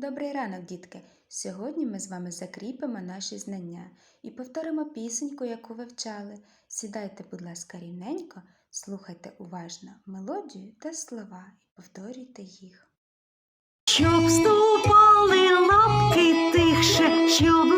Добрий ранок, дітки! Сьогодні ми з вами закріпимо наші знання і повторимо пісеньку, яку вивчали. Сідайте, будь ласка, рівненько, слухайте уважно мелодію та слова і повторюйте їх. Щоб ступали лапки тихше, щоб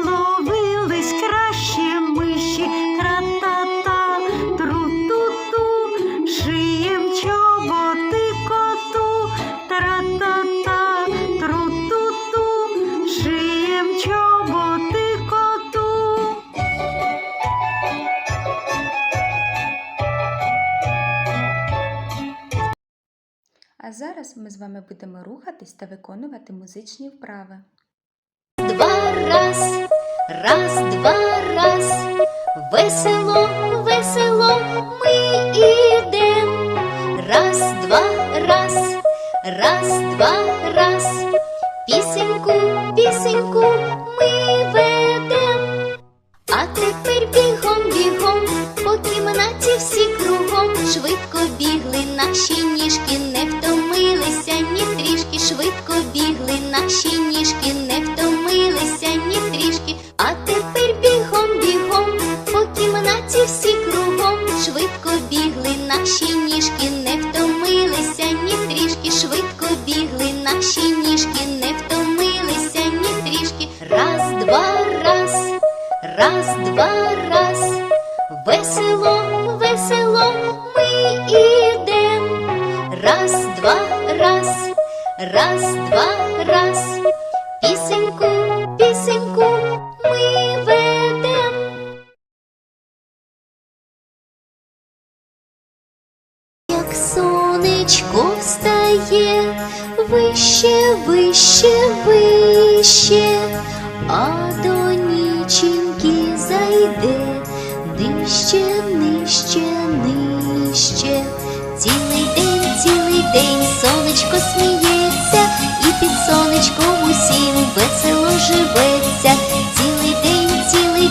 А зараз ми з вами будемо рухатись та виконувати музичні вправи. Два раз, раз, два раз, весело, весело ми ідем. Раз, два, раз, раз, два, раз, пісеньку, пісеньку ми ведем. А тепер бігом, бігом, по кімнаті всі кругом, швидко бігли наші ніжки, наші ніжки, не втомилися ні трішки. А тепер бігом, бігом, по кімнаті всі кругом, швидко бігли наші ніжки, не втомилися ні трішки, швидко бігли наші ніжки, не втомилися ні трішки. Раз, два, раз. Раз, два, раз, весело, весело ми ідем. Раз, два, раз, раз, два, раз, пісеньку, пісеньку ми ведем. Як сонечко встає, вище, вище, вище, а до ніченьки зайде, нижче, нижче, нижче. Цілий день, цілий день сонечко сміється,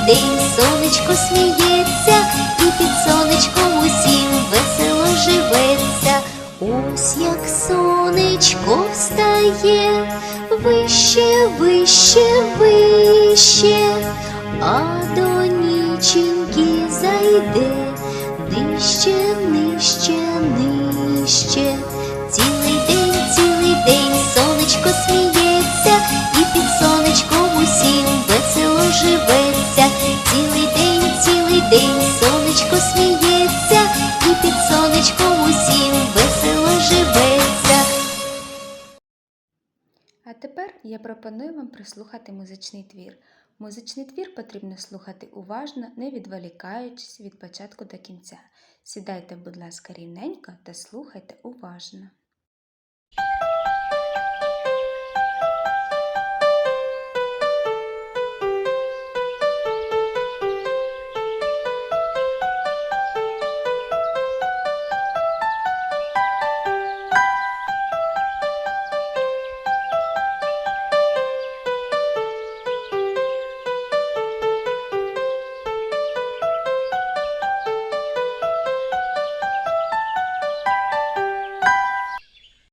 день сонечко сміється, і під сонечком усім весело живеться. Ось як сонечко встає, вище, вище, вище, а до ніченьки зайде, нижче, нижче, нижче. Цілий день, цілий день сонечко сміється, і під сонечком усім весело живеться. Сонечком усім весело живеться. А тепер я пропоную вам прослухати музичний твір. Музичний твір потрібно слухати уважно, не відволікаючись від початку до кінця. Сідайте, будь ласка, рівненько та слухайте уважно.